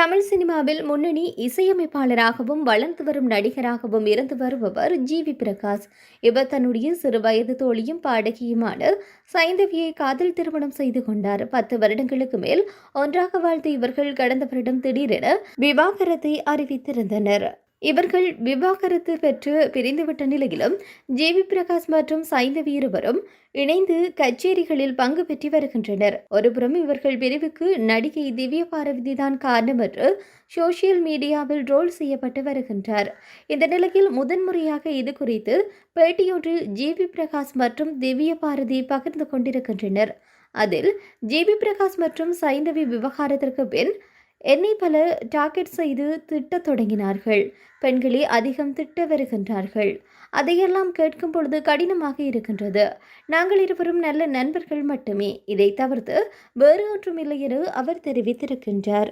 தமிழ் சினிமாவில் முன்னணி இசையமைப்பாளராகவும் வளர்ந்து வரும் நடிகராகவும் இருந்து வருபவர் ஜி வி பிரகாஷ். இவர் தன்னுடைய சிறு வயது தோழியும் பாடகியுமான சைந்தவியை காதல் திருமணம் செய்து கொண்டார். பத்து வருடங்களுக்கு மேல் ஒன்றாக வாழ்ந்த இவர்கள் கடந்த வருடம் திடீரென விவாகரத்தை அறிவித்திருந்தனர். இவர்கள் விவாகரத்து பெற்று பிரிந்துவிட்ட நிலையிலும் ஜே வி பிரகாஷ் மற்றும் சைந்தவி இருவரும் இணைந்து கச்சேரிகளில் பங்கு பெற்று வருகின்றனர். ஒருபுறம் இவர்கள் பிரிவுக்கு நடிகை திவ்ய பாரதிதான் காரணம் என்று சோசியல் மீடியாவில் ரோல் செய்யப்பட்டு வருகின்றார். இந்த நிலையில் முதன்முறையாக இது குறித்து பேட்டியொன்றில் ஜே வி பிரகாஷ் மற்றும் திவ்ய பாரதி பகிர்ந்து கொண்டிருக்கின்றனர். அதில் ஜே பி பிரகாஷ் மற்றும் சைந்தவி விவகாரத்திற்கு பின் என்னை பல டார்கெட் செய்து திட்டத் தொடங்கினார்கள். பெண்களே அதிகம் திட்ட வருகின்றார்கள். அதையெல்லாம் கேட்கும் பொழுது கடினமாக இருக்கின்றது. நாங்கள் இருவரும் நல்ல நண்பர்கள் மட்டுமே. இதை தவிர்த்து வேறு ஒன்றுமில்லை என அவர் தெரிவித்திருக்கின்றார்.